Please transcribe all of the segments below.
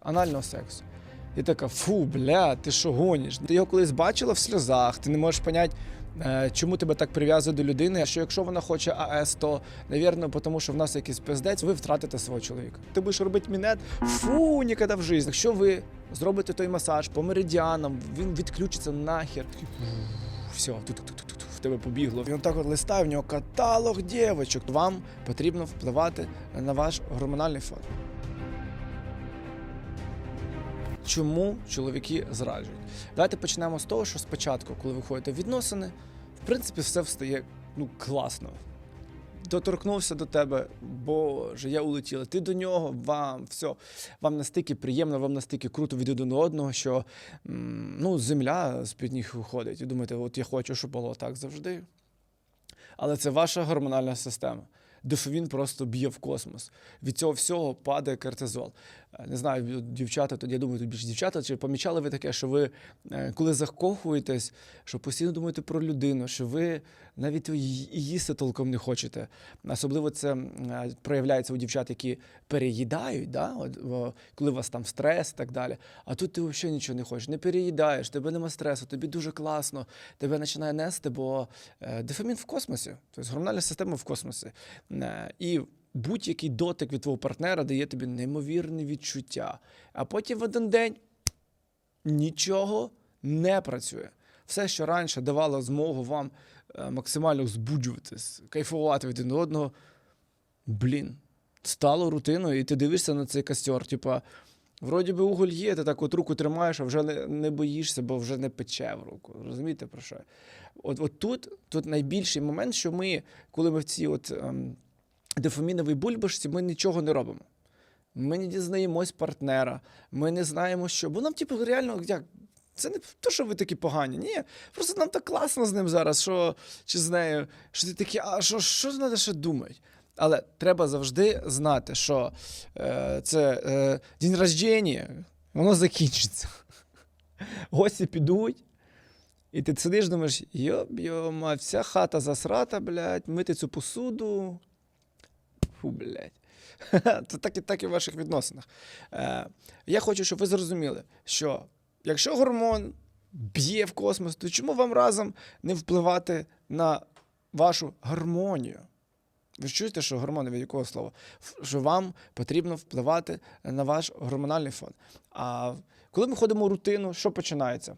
анального сексу. І така, фу, бля, ти що гониш? Ти його колись бачила в сльозах, ти не можеш поняти, е, чому тебе так прив'язує до людини. Що якщо вона хоче АЕС, то, навірно, тому що в нас якийсь пиздець, ви втратите свого чоловіка. Ти будеш робити мінет, фу, ніколи в житті. Якщо ви зробите той масаж по меридіанам, він відключиться нахер. Все, тут-тут-тут-тут в тебе побігло. Він так от листає, в нього каталог дівочок. Вам потрібно впливати на ваш гормональний фон. Чому чоловіки зраджують? Давайте почнемо з того, що спочатку, коли ви входите в відносини, в принципі, все встає ну, класно. Доторкнувся до тебе, боже, я улетіла. Ти до нього, вам все. Вам настільки приємно, вам настільки круто від один одного, що ну, земля з-під ніг виходить. І думаєте, от я хочу, щоб було так завжди. Але це ваша гормональна система. Дофамін просто б'є в космос. Від цього всього падає кортизол. Е, Не знаю, дівчата, тоді я думаю, тут більше дівчата, чи помічали ви таке, що ви, е, коли закохуєтесь, що постійно думаєте про людину, що ви навіть їсти толком не хочете. Особливо це е, проявляється у дівчат, які переїдають, да? От, коли у вас там стрес і так далі. А тут ти взагалі нічого не хочеш, не переїдаєш, тебе нема стресу, тобі дуже класно, тебе починає нести, бо дофамін в космосі, тобто гормональна система в космосі. Е, І будь-який дотик від твого партнера дає тобі неймовірне відчуття. А потім в один день нічого не працює. Все, що раніше давало змогу вам е, максимально збуджуватись, кайфувати один одного, блін, стало рутиною, і ти дивишся на цей костер, типа. Вроді би уголь є, ти так от руку тримаєш, а вже не, не боїшся, бо вже не пече в руку. Розумієте про що? От, от тут, тут найбільший момент, що ми, коли ми в цій от, ем, дофаміновій бульбашці, ми нічого не робимо. Ми не дізнаємось партнера, ми не знаємо, що. Бо нам, типу, реально, як. Це не то, що ви такі погані. Ні. Просто нам так класно з ним зараз, що чи з нею, що ти такі, а що, що треба ще думати? Але треба завжди знати, що е, це е, день рождення, воно закінчиться. Гості підуть, і ти сидиш, думаєш, йоб йома, вся хата засрата, блядь, мити цю посуду. Фу, блядь. Це так і так і в ваших відносинах. Е, я хочу, щоб ви зрозуміли, що якщо гормон б'є в космос, то чому вам разом не впливати на вашу гармонію? Ви чуєте, що гормони від якого слова? Що вам потрібно впливати на ваш гормональний фон. А коли ми ходимо в рутину, що починається?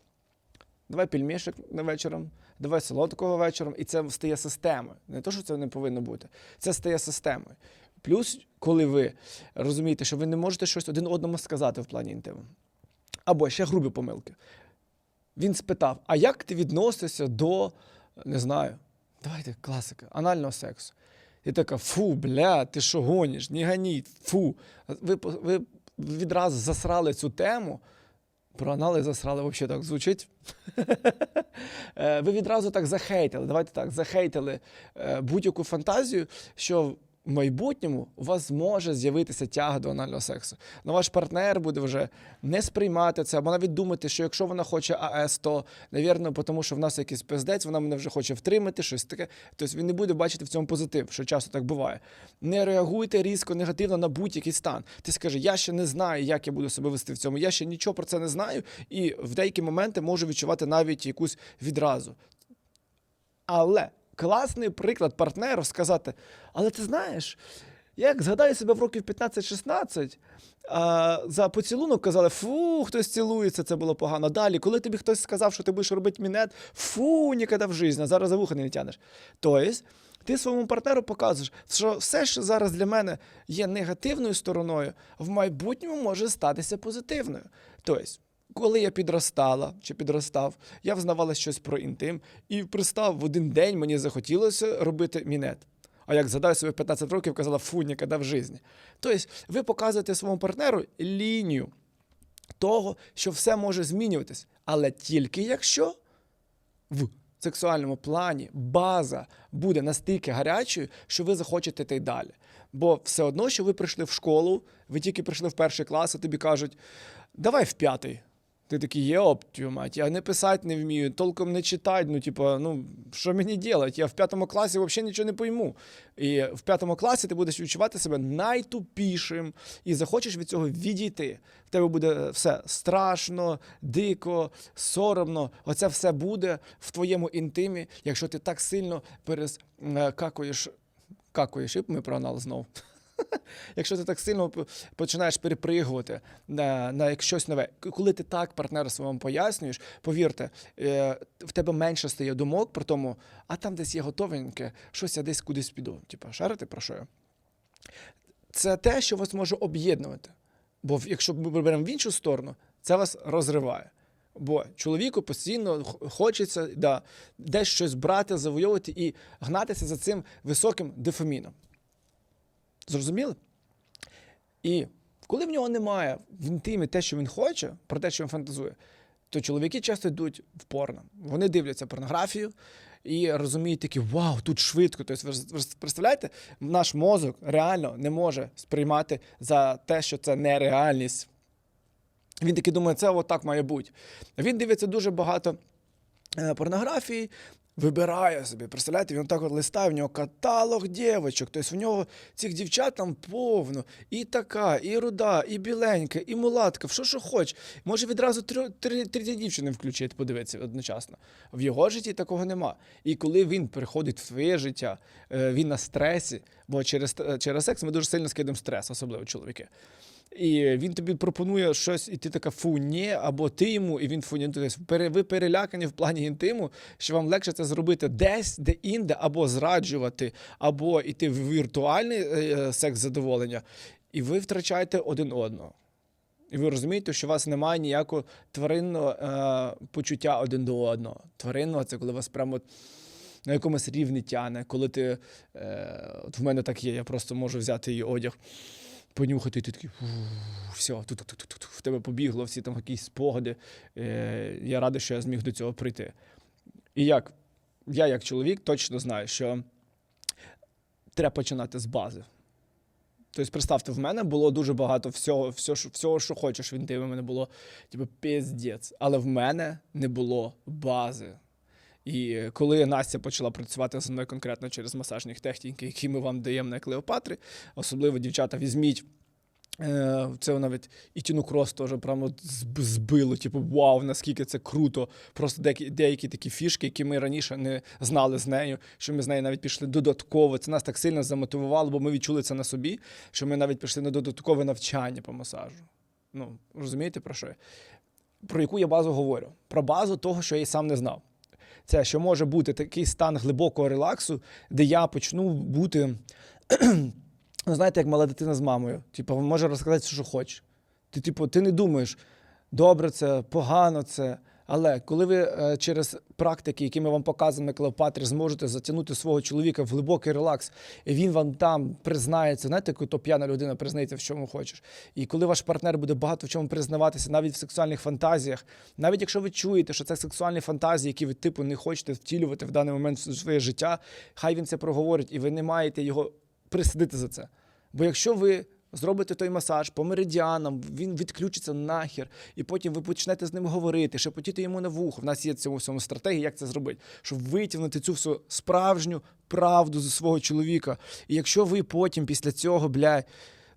Давай пельмешок вечором, давай солодкого вечором, і це стає системою. Не то, що це не повинно бути, це стає системою. Плюс, коли ви розумієте, що ви не можете щось один одному сказати в плані інтиму. Або ще грубі помилки. Він спитав: а як ти відносишся до, не знаю, давайте класика, анального сексу? І така, фу, бля, ти що гоніш, Не ганіть, фу. Ви, ви відразу засрали цю тему. Про анали засрали взагалі так звучить. Е, Ви відразу так захейтили. Давайте так, захейтили е, будь-яку фантазію, що в майбутньому у вас може з'явитися тяга до анального сексу. Но ваш партнер буде вже не сприймати це, або навіть думати, що якщо вона хоче АЕС, то, навірно, тому що в нас якийсь пиздець, вона мене вже хоче втримати, щось таке. Тобто він не буде бачити в цьому позитив, що часто так буває. Не реагуйте різко негативно на будь-який стан. Ти скажи, я ще не знаю, як я буду себе вести в цьому, я ще нічого про це не знаю, і в деякі моменти можу відчувати навіть якусь відразу. Але класний приклад партнеру сказати: але ти знаєш, як згадаю себе в років 15-16, а, за поцілунок казали, фу, хтось цілується, це було погано. Далі, коли тобі хтось сказав, що ти будеш робити мінет, фу, ніколи в житті, зараз за вуха не тянеш. Тобто, ти своєму партнеру показуєш, що все, що зараз для мене є негативною стороною, в майбутньому може статися позитивною. Тобто, коли я підростала чи підростав, я взнавала щось про інтим, і пристав в один день мені захотілося робити мінет. А як згадаю в 15 років, казала фу, ніколи в житті. Тобто, ви показуєте своєму партнеру лінію того, що все може змінюватись, але тільки якщо в сексуальному плані база буде настільки гарячою, що ви захочете йти далі. Бо все одно, що ви прийшли в школу, ви тільки прийшли в перший клас, а тобі кажуть, давай в п'ятий. Ти такий, єоп, твою мать, я не писати не вмію, толком не читати. Ну, типа, ну що мені робити? Я в п'ятому класі взагалі нічого не пойму. І в п'ятому класі ти будеш відчувати себе найтупішим і захочеш від цього відійти. В тебе буде все страшно, дико, соромно. Оце все буде в твоєму інтимі, якщо ти так сильно перескакуєш. Какуєш, і ми прогнали знову. Якщо ти так сильно починаєш перепригувати на, на щось нове, коли ти так партнеру своєму пояснюєш, повірте, е, в тебе менше стає думок про тому, а там десь є готовеньке, щось я десь кудись піду. Типа, шарите про що я? Це те, що вас може об'єднувати. Бо якщо ми беремо в іншу сторону, це вас розриває. Бо чоловіку постійно хочеться да, десь щось брати, завойовувати і гнатися за цим високим дофаміном. Зрозуміли? І коли в нього немає в інтимі те, що він хоче, про те, що він фантазує, то чоловіки часто йдуть в порно. Вони дивляться порнографію і розуміють такі, вау, тут швидко. Тобто, ви представляєте, наш мозок реально не може сприймати за те, що це нереальність. Він таки думає, це отак має бути. Він дивиться дуже багато е, порнографії, вибирає собі. Представляєте, він так от листає, в нього каталог дівчинок. Тобто в нього цих дівчат там повно. І така, і руда, і біленька, і мулатка, що що хоч. Може відразу три, три, дівчини включити, подивитися одночасно. В його житті такого нема. І коли він приходить в твоє життя, е, він на стресі, бо через, е, через секс ми дуже сильно скидаємо стрес, особливо чоловіки. І він тобі пропонує щось, і ти така фу, ні, або ти йому, і він фу, ні. Тобто ви перелякані в плані інтиму, що вам легше це зробити десь, де інде, або зраджувати, або йти в віртуальний е, секс задоволення, і ви втрачаєте один одного. І ви розумієте, що у вас немає ніякого тваринного е, почуття один до одного. Тваринного це коли вас прямо на якомусь рівні тяне, коли ти. Е, от в мене так є, я просто можу взяти її одяг, понюхати, і ти такий. Все, тут, в тебе побігло, всі там якісь спогади. Е, я радий, що я зміг до цього прийти. І як я, як чоловік, точно знаю, що треба починати з бази. Тобто, представте, в мене було дуже багато всього, всього, всього що хочеш в інтимі. В мене було типу, піздець. Але в мене не було бази. І коли Настя почала працювати зі мною конкретно через масажні техніки, які ми вам даємо на Клеопатри, особливо дівчата, візьміть. е, Це навіть і Тіну Крос теж прямо збило. Типу, вау, наскільки це круто. Просто деякі, деякі такі фішки, які ми раніше не знали з нею, що ми з нею навіть пішли додатково. Це нас так сильно замотивувало, бо ми відчули це на собі, що ми навіть пішли на додаткове навчання по масажу. Ну, розумієте про що? я? Про яку я базу говорю? Про базу того, що я й сам не знав. Це що може бути такий стан глибокого релаксу, де я почну бути, ну, знаєте, як мала дитина з мамою. Типу, може розказати, що хоче. Ти, типу, ти не думаєш, добре це, погано це. Але коли ви е, через практики, які ми вам показуємо Клеопатрі, зможете затягнути свого чоловіка в глибокий релакс, і він вам там признається, знаєте, коли то п'яна людина признається в чому хочеш. І коли ваш партнер буде багато в чому признаватися, навіть в сексуальних фантазіях, навіть якщо ви чуєте, що це сексуальні фантазії, які ви типу не хочете втілювати в даний момент в своє життя, хай він це проговорить, і ви не маєте його присадити за це. Бо якщо ви зробите той масаж по меридіанам, він відключиться нахер, і потім ви почнете з ним говорити, шепотіти йому на вухо. В нас є цьому всьому стратегія, як це зробити, щоб витягнути цю всю справжню правду зі свого чоловіка. І якщо ви потім після цього, бля,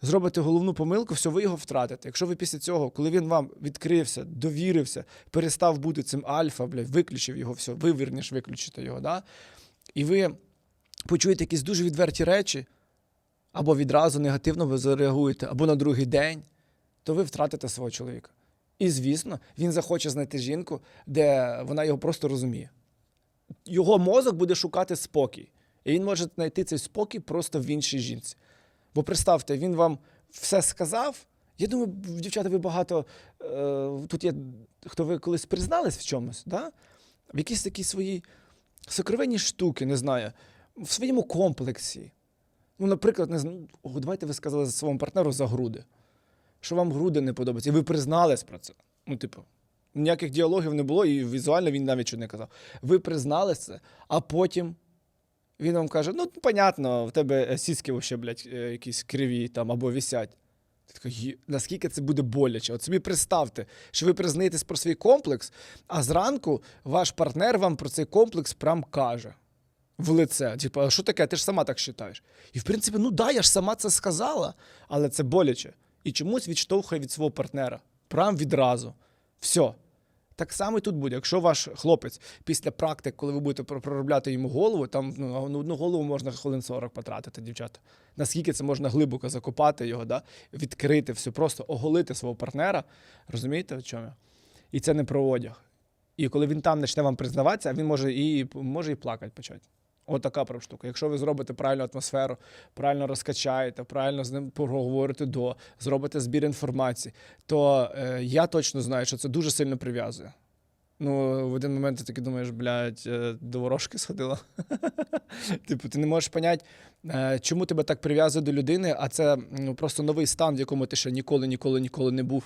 зробите головну помилку, все, ви його втратите. Якщо ви після цього, коли він вам відкрився, довірився, перестав бути цим альфа, бля, виключив його все, ви вірніш виключите його, да? і ви почуєте якісь дуже відверті речі, або відразу негативно ви зареагуєте, або на другий день, то ви втратите свого чоловіка. І, звісно, він захоче знайти жінку, де вона його просто розуміє. Його мозок буде шукати спокій. І він може знайти цей спокій просто в іншій жінці. Бо представте, він вам все сказав. Я думаю, дівчата, ви багато е, тут є, хто ви колись признались в чомусь, да? в якісь такі свої сокровенні штуки, не знаю, в своєму комплексі. Ну, наприклад, не о, давайте ви сказали своєму партнеру за груди, що вам груди не подобаються, і ви признались про це. Ну, типу, ніяких діалогів не було, і візуально він навіть чого не казав. Ви признали це, а потім він вам каже: ну, понятно, в тебе сіськи ще, блядь, е, якісь криві там або вісять. Ти така, «Є- наскільки це буде боляче? От собі представте, що ви признаєтесь про свій комплекс, а зранку ваш партнер вам про цей комплекс прям каже в лице. Типу, а що таке? Ти ж сама так вважаєш. І в принципі, ну да, я ж сама це сказала, але це боляче. І чомусь відштовхує від свого партнера. Прям відразу. Все. Так само і тут буде. Якщо ваш хлопець після практик, коли ви будете проробляти йому голову, там ну, на одну голову можна хвилин 40 потратити, дівчата. Наскільки це можна глибоко закопати його, да? відкрити все, просто оголити свого партнера. Розумієте, в чому? І це не про одяг. І коли він там почне вам признаватися, він може і, може і плакати почати. От така прям штука. Якщо ви зробите правильну атмосферу, правильно розкачаєте, правильно з ним поговорите до, зробите збір інформації, то е, я точно знаю, що це дуже сильно прив'язує. Ну, в один момент ти таки думаєш, блядь, е, до ворожки сходила. типу, ти не можеш поняти, е, чому тебе так прив'язує до людини, а це ну, просто новий стан, в якому ти ще ніколи, ніколи, ніколи не був.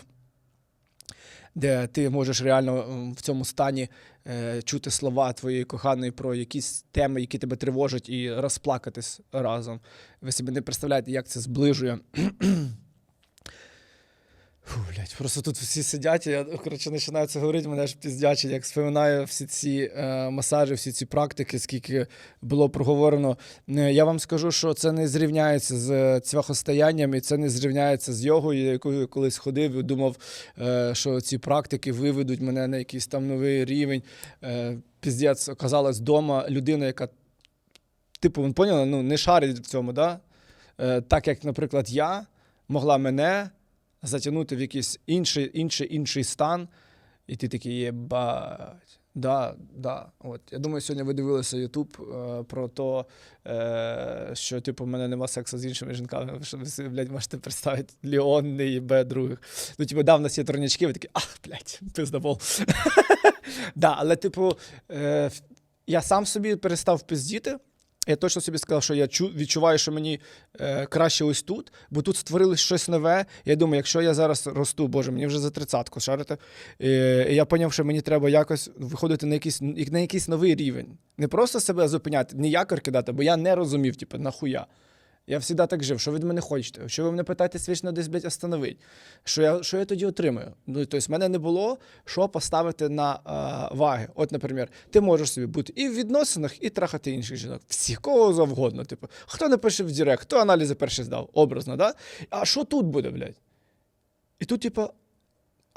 Де ти можеш реально в цьому стані е, чути слова твоєї коханої про якісь теми, які тебе тривожать, і розплакатись разом. Ви собі не представляєте, як це зближує. Фу, блядь, просто тут всі сидять, і я коротше починаю це говорити, мене ж піздячить, як споминаю всі ці е, масажі, всі ці практики, скільки було проговорено. Е, Я вам скажу, що це не зрівняється з цвяхостоянням, і це не зрівняється з йогою, якою я колись ходив і думав, е, що ці практики виведуть мене на якийсь там новий рівень. Е, Піздець, оказалась вдома людина, яка, типу, ви поняли, ну, не шарить в цьому, да? Е, так як, наприклад, я могла мене затягнути в якийсь інший, інший, інший стан, і ти такий єбать. Да, да. От. Я думаю, сьогодні ви дивилися Ютуб е, про те, е, що типу, в мене нема сексу з іншими жінками. Що ви блядь, можете представити, Ліон не їбе других. Ну, типу, да, в нас є турнічки, ви такі, ах, блядь, пиздобол. да, але, типу, е, я сам собі перестав пиздіти. Я точно собі сказав, що я чу, відчуваю, що мені е, краще ось тут, бо тут створилось щось нове. Я думаю, якщо я зараз росту, боже, мені вже за тридцятку шарите. Я зрозумів, що мені треба якось виходити на якийсь, на якийсь новий рівень. Не просто себе зупиняти, ніякор кидати, бо я не розумів, типу, нахуя. Я завжди так жив. Що ви від мене хочете? Що ви мене питаєте свічно десь, блядь, остановить? Що я, що я тоді отримаю? Ну, тобто, в мене не було що поставити на е, ваги. От, наприклад, ти можеш собі бути і в відносинах, і трахати інших жінок. Всіх кого завгодно. Типу, хто напише в Директ, хто аналізи перші здав, образно, да? А що тут буде, блядь? І тут, типу,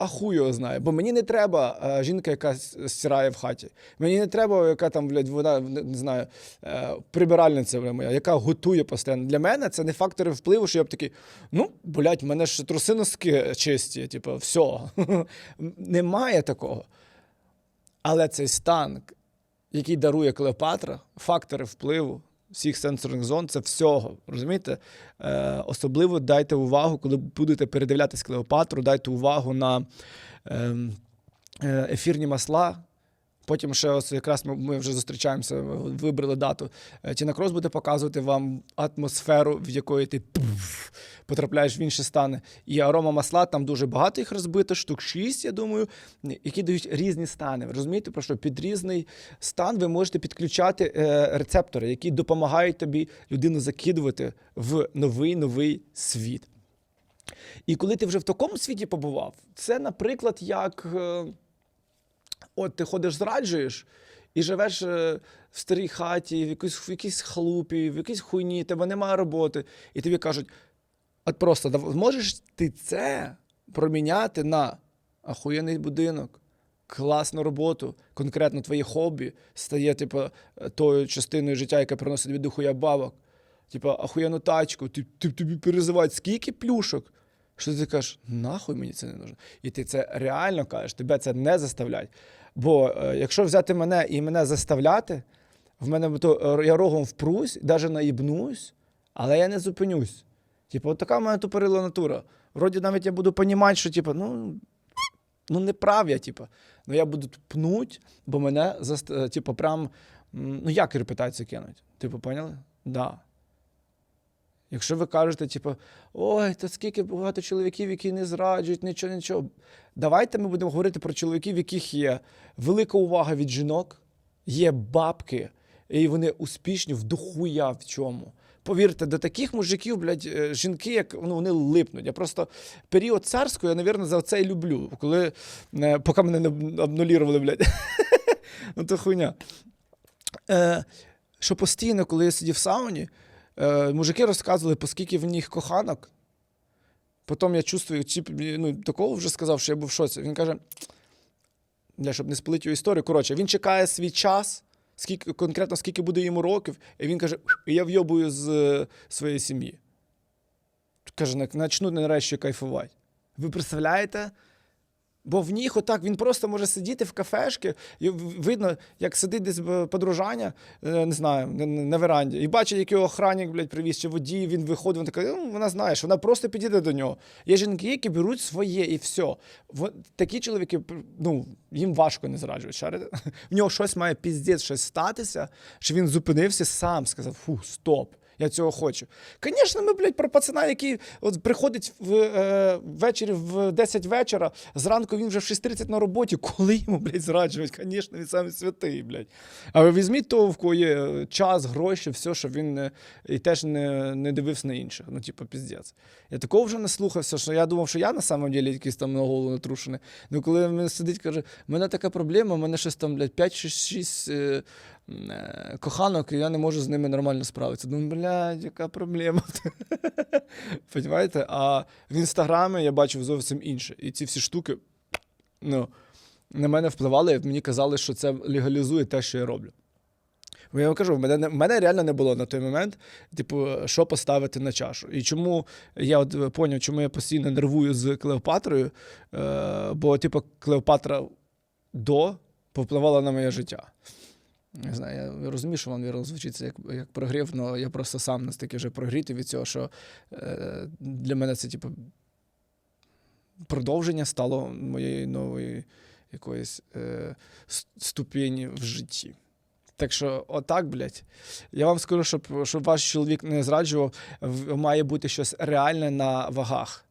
а хуй його знає. Бо мені не треба е, жінка, яка стирає в хаті. Мені не треба, яка там, блядь, вона, не, знаю, е, прибиральниця моя, яка готує постійно. Для мене це не фактори впливу, що я б такий, ну, блядь, мене ж труси носки чисті, типу, все. Немає такого. Але цей стан, який дарує Клеопатра, фактори впливу всіх сенсорних зон, це всього. Розумієте? Е, особливо дайте увагу, коли будете передивлятись Клеопатру, дайте увагу на ем, е, ефірні масла. Потім ще ось якраз ми, ми вже зустрічаємося, вибрали дату. Е, Тіна Крос буде показувати вам атмосферу, в якої ти пуф, потрапляєш в інші стани. І арома масла, там дуже багато їх розбито, штук 6, я думаю, які дають різні стани. Ви розумієте, про що під різний стан ви можете підключати е, рецептори, які допомагають тобі людину закидувати в новий новий світ. І коли ти вже в такому світі побував, це, наприклад, як. е, От ти ходиш, зраджуєш і живеш е, в старій хаті, в якійсь, в якійсь халупі, в якійсь хуйні, тебе немає роботи, і тобі кажуть: от просто дав- можеш ти це проміняти на ахуєнний будинок, класну роботу, конкретно твоє хобі стає, типу, тою частиною життя, яка приносить тобі дохуя бабок. Типа, ахуєнну тачку, ти, ти, тобі перезивають, скільки плюшок. Що ти кажеш, нахуй мені це не нужно. І ти це реально кажеш, тебе це не заставляють. Бо е, якщо взяти мене і мене заставляти, в мене то е, я рогом впрусь, навіть наїбнусь, але я не зупинюсь. Типу, от така в мене тупорила натура. Вроді навіть я буду понімати, що типу, ну, ну не прав я, типу. Ну я буду пнуть, бо мене заст... е, типу, прям, ну як репутацію кинуть. Типу, поняли? Да. Якщо ви кажете, типу, ой, та скільки багато чоловіків, які не зраджують, нічого, нічого. Давайте ми будемо говорити про чоловіків, в яких є велика увага від жінок, є бабки, і вони успішні в дохуя в чому. Повірте, до таких мужиків, блядь, е, жінки, як ну, вони липнуть. Я просто період царського, я, навірно, за це і люблю. Коли е, поки мене не обнулірували, блядь. ну то хуйня. Е, що постійно, коли я сидів в сауні, е, мужики розказували, по скільки в них коханок. Потім я чувствую, ну, такого вже сказав, що я був в шоці. Він каже, щоб не спалити його історію. Коротше, він чекає свій час, скільки, конкретно скільки буде йому років, і він каже, я вйобую з е, своєї сім'ї. Каже, начну нарешті кайфувати. Ви представляєте? Бо в них отак він просто може сидіти в кафешки, і видно, як сидить десь е, подружання, е, не знаю, на, веранді, і бачить, який охранник, блядь, привіз чи водій, він виходить, вона така, ну, вона знає, що вона просто підійде до нього. Є жінки, які беруть своє і все. Такі чоловіки, ну, їм важко не зраджують. Шарите? В нього щось має піздець, щось статися, що він зупинився сам, сказав: фу, стоп. Я цього хочу. Звісно, ми, блядь, про пацана, який от приходить в, е, ввечері в 10 вечора, зранку він вже в 6.30 на роботі, коли йому, блядь, зраджують? Звісно, він саме святий, блядь. А ви візьміть того, в кого є час, гроші, все, щоб він не, і теж не, не дивився на інших. Ну, типу, піздець. Я такого вже не слухався, що я думав, що я на самом деле якийсь там на голову натрушений. Ну, коли він сидить, каже, в мене така проблема, в мене щось там, блядь, 5-6 е, е, коханок, і я не можу з ними нормально справитися. Думаю, блядь, яка проблема. Понимаєте? А в інстаграмі я бачив зовсім інше. І ці всі штуки ну, на мене впливали, мені казали, що це легалізує те, що я роблю. Я вам кажу, в мене, в мене реально не було на той момент, типу, що поставити на чашу. І чому я от е, поняв, чому я постійно нервую з Клеопатрою, е, бо, типу, Клеопатра до повпливала на моє життя. Не знаю, я розумію, що вам вірно звучить це як, як прогрів, але я просто сам настільки вже прогрітий від цього, що е, для мене це, типу, продовження стало моєї нової якоїсь е, ступені в житті. Так що, отак, блядь, я вам скажу, щоб, щоб ваш чоловік не зраджував, має бути щось реальне на вагах.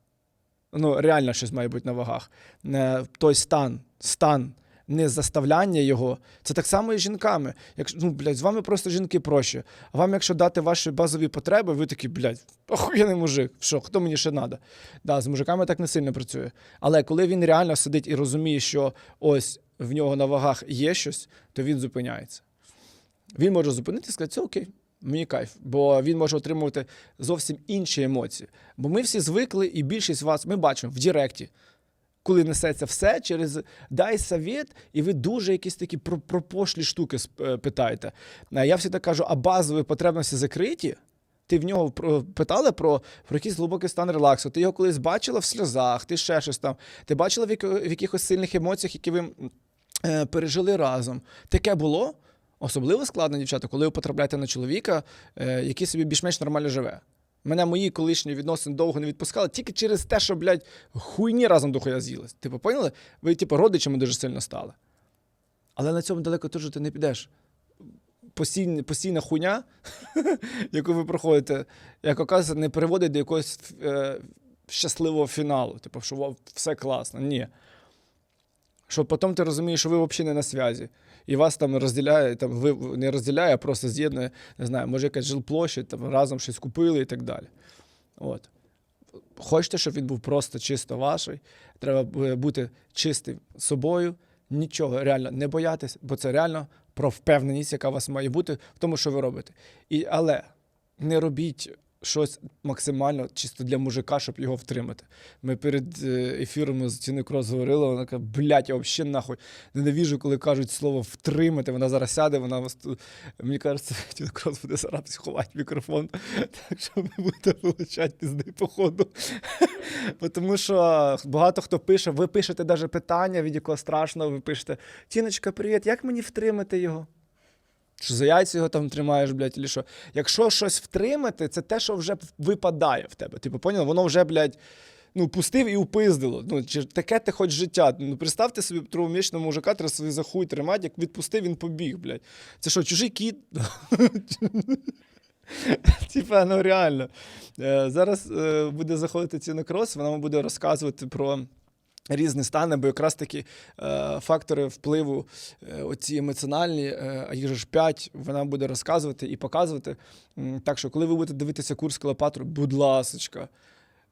Ну, реально щось має бути на вагах. Не той стан, стан, не заставляння його. Це так само і з жінками. Якщо, ну, блядь, з вами просто жінки проще. А вам, якщо дати ваші базові потреби, ви такі, блядь, охуєнний мужик. Що, хто мені ще треба? Да, з мужиками так не сильно працює. Але коли він реально сидить і розуміє, що ось в нього на вагах є щось, то він зупиняється. Він може зупинитися і сказати, це окей, мені кайф, бо він може отримувати зовсім інші емоції. Бо ми всі звикли, і більшість вас ми бачимо в Діректі, коли несеться все через дай совет, і ви дуже якісь такі про, про пошлі штуки е, питаєте. Я завжди кажу, а базові потребності закриті. Ти в нього питали про, про якийсь глибокий стан релаксу. Ти його колись бачила в сльозах, ти ще щось там. Ти бачила в якихось сильних емоціях, які ви е, пережили разом. Таке було. Особливо складно, дівчата, коли ви потрапляєте на чоловіка, е, який собі більш-менш нормально живе. Мене мої колишні відносини довго не відпускали тільки через те, що, блядь, хуйні разом дохуя з'їлись. Типу, поняли? Ви, типу, родичами дуже сильно стали. Але на цьому далеко теж ти не підеш. Постійна, постійна хуйня, яку ви проходите, як оказується, не приводить до якогось е, щасливого фіналу. Типу, що все класно. Ні. Що потім ти розумієш, що ви взагалі не на зв'язі. І вас там розділяє, там ви не розділяє, а просто з'єднує, не знаю, може якась жилплощадь, там разом щось купили і так далі. От. Хочете, щоб він був просто чисто ваший, треба бути чистим собою, нічого реально не боятись, бо це реально про впевненість, яка у вас має бути в тому, що ви робите. І, але не робіть щось максимально чисто для мужика, щоб його втримати. Ми перед е, ефіром з Тіною Крос говорили, вона каже, блядь, я взагалі нахуй ненавіжу, коли кажуть слово втримати. Вона зараз сяде, вона вас тут. Мені кажеться, Тіна Крос буде зараз ховати мікрофон, так що ми будемо вилучати пізди походу. Бо Тому що багато хто пише, ви пишете навіть питання, від якого страшно, ви пишете: Тіночка, привіт, як мені втримати його? Що за яйця його там тримаєш, блядь, чи що. Якщо щось втримати, це те, що вже випадає в тебе. Типу, поняв? Воно вже, блядь, ну, пустив і упиздило. Ну, чи таке ти хоч життя. Ну, представте собі травмічного мужика, треба собі за тримати, як відпустив, він побіг, блядь. Це що, чужий кіт? Типа, ну реально. Е, Зараз е, буде заходити ціна крос, вона вам буде розказувати про Різні стани, бо якраз таки е, фактори впливу, е, оці емоціональні, е, а їх ж п'ять, вона буде розказувати і показувати. Так що, коли ви будете дивитися курс Клеопатру, будь ласочка,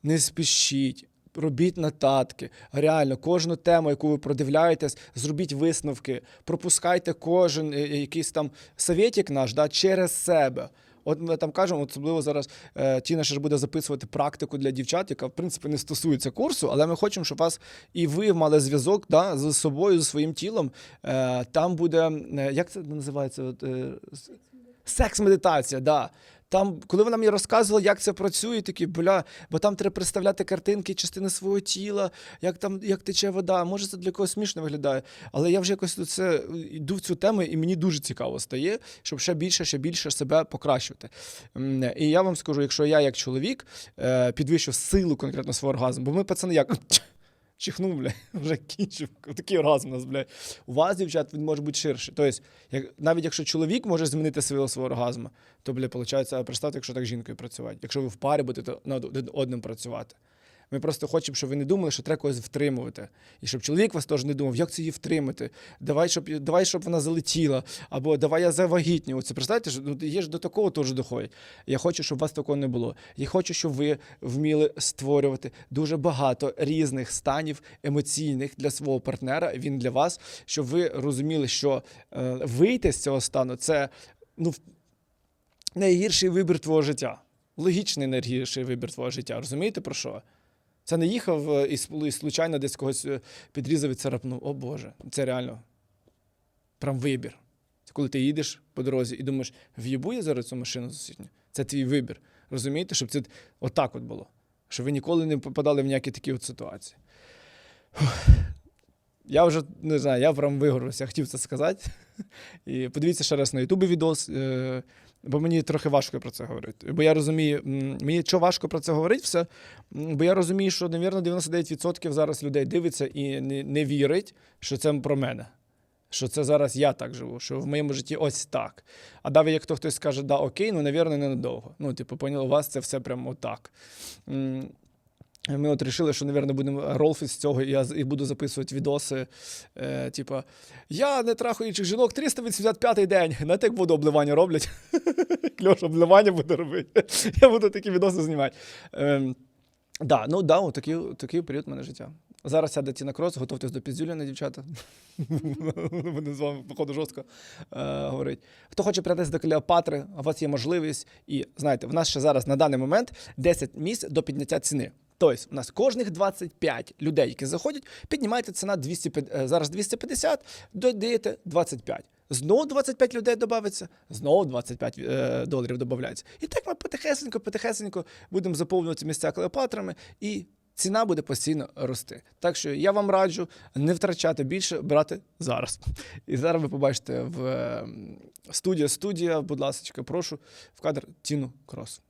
не спішіть. Робіть нотатки. Реально, кожну тему, яку ви продивляєтесь, зробіть висновки, пропускайте кожен е, якийсь там совєтік наш да, через себе. От ми там кажемо, особливо зараз е, Тіна ще ж буде записувати практику для дівчат, яка в принципі не стосується курсу, але ми хочемо, щоб вас і ви мали зв'язок да, з собою, зі своїм тілом. Е, там буде, е, як це називається? Секс-медитація, да. Там, коли вона мені розказувала, як це працює, такі бля, бо там треба представляти картинки, частини свого тіла, як там як тече вода. Може, це для когось смішно виглядає, але я вже якось це йду в цю тему, і мені дуже цікаво стає, щоб ще більше, ще більше себе покращувати. І я вам скажу, якщо я як чоловік е, підвищу силу конкретно свого оргазму, бо ми пацани як. Чихнув, бля, вже кінчив. Такий оргазм у нас, бля. У вас, дівчат, він може бути ширший. Тобто, як, навіть якщо чоловік може змінити силу свого оргазму, то, бля, виходить, представте, якщо так жінкою працювати. Якщо ви в парі будете над одним працювати. Ми просто хочемо, щоб ви не думали, що треба когось втримувати. І щоб чоловік вас теж не думав, як це її втримати. Давай, щоб, давай, щоб вона залетіла, або давай я завагітню. Оце представте, що ну, є ж до такого теж доходить. Я хочу, щоб у вас такого не було. Я хочу, щоб ви вміли створювати дуже багато різних станів емоційних для свого партнера. Він для вас, щоб ви розуміли, що е, вийти з цього стану це ну, найгірший вибір твого життя. Логічний найгірший вибір твого життя. Розумієте про що? Це не їхав е, і случайно десь когось е, підрізав і царапнув. О Боже, це реально прям вибір. Це коли ти їдеш по дорозі і думаєш, в'їбу я зараз цю машину сусідню. Це твій вибір. Розумієте, щоб це отак от було. Щоб ви ніколи не попадали в ніякі такі от ситуації. Я вже не знаю, я прям вигорився, хотів це сказати. І подивіться ще раз на Ютубі відос, е, бо мені трохи важко про це говорити. Бо я розумію, мені що важко про це говорити все, бо я розумію, що, навірно, 99% зараз людей дивиться і не, не вірить, що це про мене. Що це зараз я так живу, що в моєму житті ось так. А далі, як то хтось скаже, да, окей, ну, навірно, ненадовго. Ну, типу, поняли, у вас це все прямо отак. Ми от рішили, що, мабуть, будемо ролфи з цього, і я і буду записувати відоси. Е, типа, я не трахуючих жінок 385-й день. Знаєте, як водообливання роблять? Кльош обливання буде робити. Я буду такі відоси знімати. Ем, да, ну да, от такий, такий період в мене життя. Зараз сяде Тіна Крос, готуйтесь до піздюліна, дівчата. Буде з вами, походу, жорстко е, говорить. Хто хоче прийти до Клеопатри, у вас є можливість. І знаєте, в нас ще зараз на даний момент 10 місць до підняття ціни. Тобто, у нас кожних 25 людей, які заходять, піднімається ціна 250, е, зараз 250, додаєте 25. Знову 25 людей додається, знову 25 е, доларів додається. І так ми потихесенько, потихесенько будемо заповнювати місця Клеопатрами, і ціна буде постійно рости. Так що я вам раджу не втрачати більше, брати зараз. І зараз ви побачите в е, студія, студія, будь ласка, прошу в кадр Тіну Крос.